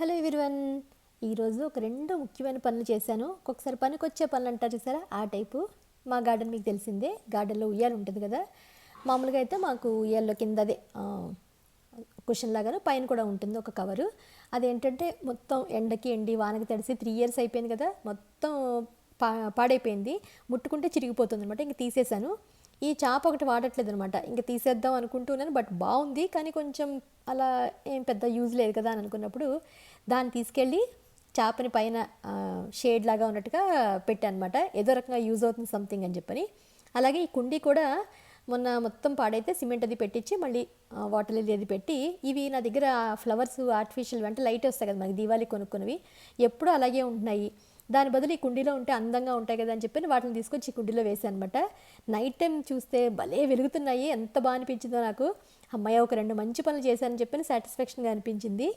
Hello everyone. ఈరోజు ఒక రెండు ముఖ్యమైన పనులు చేశాను. ఒక్కొక్కసారి పనికి వచ్చే పనులు అంటారు చూసారా? ఆ టైపు. మా గార్డెన్ మీకు తెలిసిందే. గార్డెన్లో ఉయ్యాలు ఉంటుంది కదా? మామూలుగా అయితే మాకు ఉయ్యాల్లో కిందదే కుషన్ లాగాను పైన కూడా ఉంటుంది ఒక కవరు. అదేంటంటే మొత్తం ఎండకి ఎండి వానకి తడిసి త్రీ ఇయర్స్ అయిపోయింది కదా? మొత్తం పా పాడైపోయింది. ముట్టుకుంటే చిరిగిపోతుంది అనమాట ఇంక తీసేశాను. ఈ చాప ఒకటి వాడట్లేదు అనమాట ఇంకా తీసేద్దాం అనుకుంటున్నాను బట్ బాగుంది. కానీ కొంచెం అలా ఏం పెద్ద యూజ్ లేదు కదా అని అనుకున్నప్పుడు దాన్ని తీసుకెళ్ళి చేపని పైన షేడ్ లాగా ఉన్నట్టుగా పెట్టానమాట. ఏదో రకంగా యూజ్ అవుతుంది సంథింగ్ అని చెప్పని. అలాగే ఈ కుండీ కూడా మొన్న మొత్తం పాడైతే సిమెంట్ అది పెట్టించి మళ్ళీ వాటర్ లిల్లీ అది పెట్టి ఇవి నా దగ్గర ఫ్లవర్స్ ఆర్టిఫిషియల్ అంటే లైట్ వస్తాయి కదా మనకి దీవాలి కొనుక్కున్నవి. ఎప్పుడూ అలాగే ఉంటున్నాయి. దాని బదులు ఈ కుండీలో ఉంటే అందంగా ఉంటాయి కదా అని చెప్పి వాటిని తీసుకొచ్చి ఈ కుండీలో వేసాను అనమాట నైట్ టైం చూస్తే భలే వెలుగుతున్నాయి ఎంత బాగా అనిపించిందో నాకు. అమ్మాయి ఒక రెండు మంచి పనులు చేశానని చెప్పి సాటిస్ఫాక్షన్గా అనిపించింది.